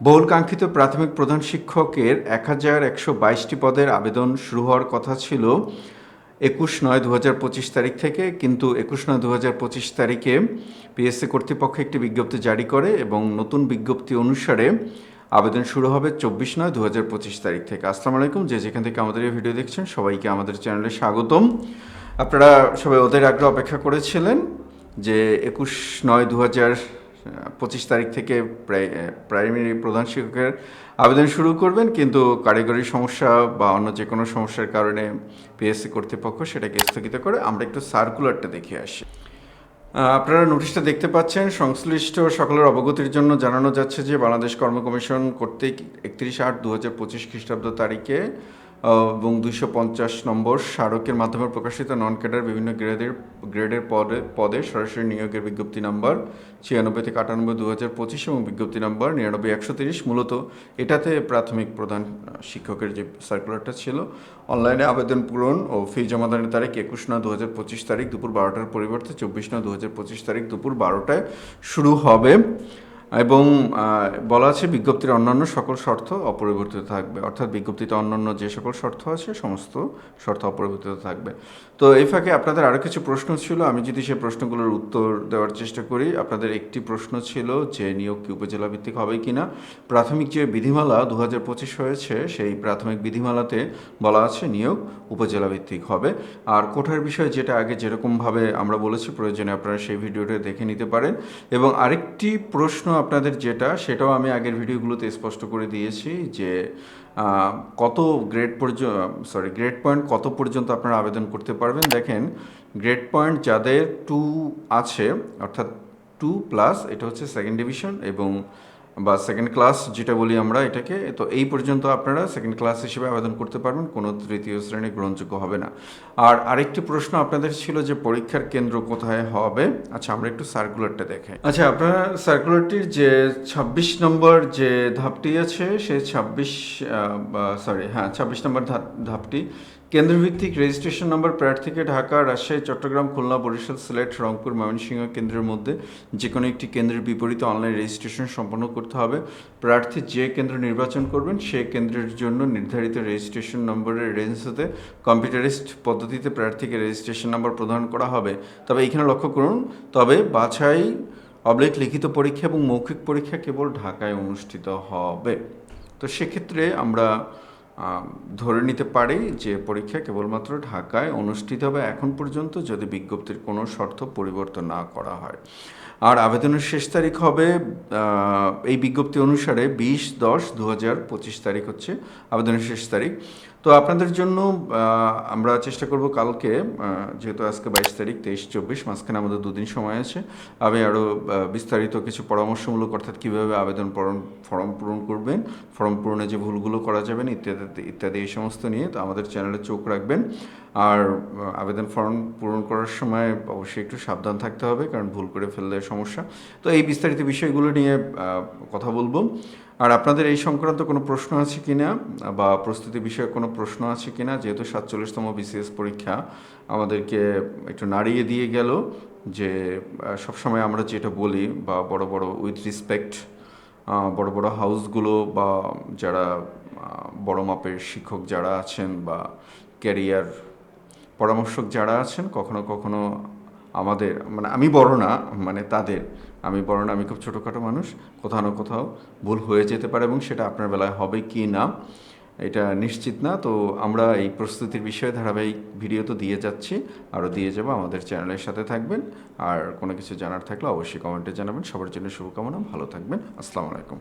বহুল কাঙ্ক্ষিত প্রাথমিক প্রধান শিক্ষকের এক হাজার একশো বাইশটি পদের আবেদন শুরু হওয়ার কথা ছিল একুশ নয় দু হাজার পঁচিশ তারিখ থেকে, কিন্তু একুশ নয় দু হাজার পঁচিশ তারিখে পিএসসি কর্তৃপক্ষ একটি বিজ্ঞপ্তি জারি করে এবং নতুন বিজ্ঞপ্তি অনুসারে আবেদন শুরু হবে চব্বিশ নয় দু হাজার পঁচিশ তারিখ থেকে। আসসালামু আলাইকুম, যে যেখান থেকে আমাদের এই ভিডিও দেখছেন সবাইকে আমাদের চ্যানেলে স্বাগতম। আপনারা সবাই ওদের আগ্রহ অপেক্ষা করেছিলেন যে একুশ নয় দু হাজার পঁচিশ তারিখ থেকে প্রাই- প্রাইমারি প্রধান শিক্ষকের আবেদন শুরু করবেন, কিন্তু কারিগরি সমস্যা বা অন্য যে কোনো সমস্যার কারণে পিএসসি কর্তৃপক্ষ সেটাকে স্থগিত করে আমরা একটু সার্কুলারটা দেখে আসি। আপনারা নোটিশটা দেখতে পাচ্ছেন, সংশ্লিষ্ট সকলের অবগতির জন্য জানানো যাচ্ছে যে বাংলাদেশ কর্ম কমিশন কর্তৃক একত্রিশ আট দু হাজার পঁচিশ খ্রিস্টাব্দ তারিখে এবং দুইশো পঞ্চাশ নম্বর স্মারকের মাধ্যমে প্রকাশিত নন ক্যাডার বিভিন্ন গ্রেডের গ্রেডের পদে পদে সরাসরি নিয়োগের বিজ্ঞপ্তি নাম্বার ছিয়ানব্বই থেকে আটানব্বই দু হাজার পঁচিশ এবং বিজ্ঞপ্তি নাম্বার নিরানব্বই একশো তিরিশ। মূলত এটাতে প্রাথমিক প্রধান শিক্ষকের যে সার্কুলারটা ছিল। অনলাইনে আবেদন পূরণ ও ফি জমাদানের তারিখ একুশ নয় দু হাজার পঁচিশ তারিখ দুপুর বারোটার পরিবর্তে চব্বিশ নয় দু হাজার পঁচিশ তারিখ দুপুর বারোটায় শুরু হবে। এবং বলা আছে বিজ্ঞপ্তির অন্যান্য সকল শর্ত অপরিবর্তিত থাকবে। অর্থাৎ বিজ্ঞপ্তিতে অন্যান্য যে সকল শর্ত আছে, সমস্ত শর্ত অপরিবর্তিত থাকবে। তো এই ফাঁকে আপনাদের আরও কিছু প্রশ্ন ছিল, আমি যদি সেই প্রশ্নগুলোর উত্তর দেওয়ার চেষ্টা করি, আপনাদের একটি প্রশ্ন ছিল যে নিয়োগ কি উপজেলা ভিত্তিক হবে কি না প্রাথমিক যে বিধিমালা দু হাজার পঁচিশ হয়েছে, সেই প্রাথমিক বিধিমালাতে বলা আছে নিয়োগ উপজেলা ভিত্তিক হবে। আর কোঠার বিষয় যেটা আগে যেরকমভাবে আমরা বলেছি, প্রয়োজনে আপনারা সেই ভিডিওটা দেখে নিতে পারেন। এবং আরেকটি প্রশ্ন আপনাদের যেটা, সেটাও আমি আগের ভিডিওগুলোতে স্পষ্ট করে দিয়েছি যে কত গ্রেড পর্যন্ত সরি গ্রেড পয়েন্ট কত পর্যন্ত আপনারা আবেদন করতে পারবেন। দেখেন গ্রেড পয়েন্ট যাদের টু আছে, অর্থাৎ টু প্লাস এটা হচ্ছে সেকেন্ড ডিভিশন এবং বা সেকেন্ড ক্লাস যেটা বলি আমরা এটাকে, তো এই পর্যন্ত আপনারা সেকেন্ড ক্লাস হিসেবে আবেদন করতে পারবেন, কোনো তৃতীয় শ্রেণি গ্রহণযোগ্য হবে না। আর আরেকটি প্রশ্ন আপনাদের ছিল যে পরীক্ষার কেন্দ্র কোথায় হবে? আচ্ছা আমরা একটু সার্কুলারটা দেখাই। আচ্ছা আপনারা সার্কুলারটির যে ছাব্বিশ নম্বর যে ধাপটি আছে, সে ছাব্বিশ সরি হ্যাঁ ছাব্বিশ নম্বর ধাপ- ধাপটি কেন্দ্রভিত্তিক রেজিস্ট্রেশন নম্বর প্রার্থীকে ঢাকা, রাজশাহী, চট্টগ্রাম, খুলনা বরিশাল, সিলেট, রংপুর, ময়মনসিংহ কেন্দ্রের মধ্যে যে কোনো একটি কেন্দ্রের বিপরীতে অনলাইন রেজিস্ট্রেশন সম্পন্ন করতে হবে। প্রার্থী যে কেন্দ্র নির্বাচন করবেন সেই কেন্দ্রের জন্য নির্ধারিত রেজিস্ট্রেশন নম্বরের রেঞ্জ হতে কম্পিউটারিস্ট পদ্ধতিতে প্রার্থীকে রেজিস্ট্রেশন নম্বর প্রদান করা হবে। তবে এখানে লক্ষ্য করুন, তবে বাছাই, অবলিক লিখিত পরীক্ষা এবং মৌখিক পরীক্ষা কেবল ঢাকায় অনুষ্ঠিত হবে। তো সেক্ষেত্রে আমরা ধরে নিতে পারি যে পরীক্ষা কেবলমাত্র ঢাকায় অনুষ্ঠিত হবে এখন পর্যন্ত যদি বিজ্ঞপ্তির কোনো শর্ত পরিবর্তন না করা হয়। আর আবেদনের শেষ তারিখ হবে এই বিজ্ঞপ্তি অনুসারে বিশ দশ দু হাজার পঁচিশ তারিখ হচ্ছে আবেদনের শেষ তারিখ। তো আপনাদের জন্য আমরা চেষ্টা করব কালকে যেহেতু আজকে বাইশ তারিখ, তেইশ চব্বিশ, মাঝখানে আমাদের দুদিন সময় আছে, আমি আরও বিস্তারিত কিছু পরামর্শমূলক অর্থাৎ কীভাবে আবেদন ফর্ম পূরণ করবেন, ফর্ম পূরণে যে ভুলগুলো করা যাবেন ইত্যাদি ইত্যাদি এই সমস্ত নিয়ে, তো আমাদের চ্যানেলে চোখ রাখবেন। আর আবেদন ফর্ম পূরণ করার সময় অবশ্যই একটু সাবধান থাকতে হবে, কারণ ভুল করে ফেললে সমস্যা। তো এই বিস্তারিত বিষয়গুলো নিয়ে কথা বলব। আর আপনাদের এই সংক্রান্ত কোনো প্রশ্ন আছে কিনা, বা প্রস্তুতি বিষয়ে কোনো প্রশ্ন আছে কিনা, যেহেতু সাতচল্লিশতম বিসিএস পরীক্ষা আমাদেরকে একটু নাড়িয়ে দিয়ে গেল যে সবসময় আমরা যেটা বলি বা বড় বড় উইথ রিসপেক্ট বড় বড় হাউসগুলো বা যারা বড় মাপের শিক্ষক যারা আছেন বা ক্যারিয়ার পরামর্শক যারা আছেন, কখনো কখনো আমাদের মানে আমি বড় না মানে তাদের। আমি বড় না, আমি খুব ছোটোখাটো মানুষ, কোথাও না কোথাও ভুল হয়ে যেতে পারে এবং সেটা আপনার বেলায় হবে কি না, এটা নিশ্চিত না। তো আমরা এই প্রস্তুতির বিষয়ে ধারাবাহিক ভিডিও তো দিয়ে যাচ্ছি, আরও দিয়ে যাব। আমাদের চ্যানেলের সাথে থাকবেন। আর কোনো কিছু জানার থাকলে অবশ্যই কমেন্টে জানাবেন। সবার জন্য শুভকামনা, ভালো থাকবেন। আসসালামু আলাইকুম।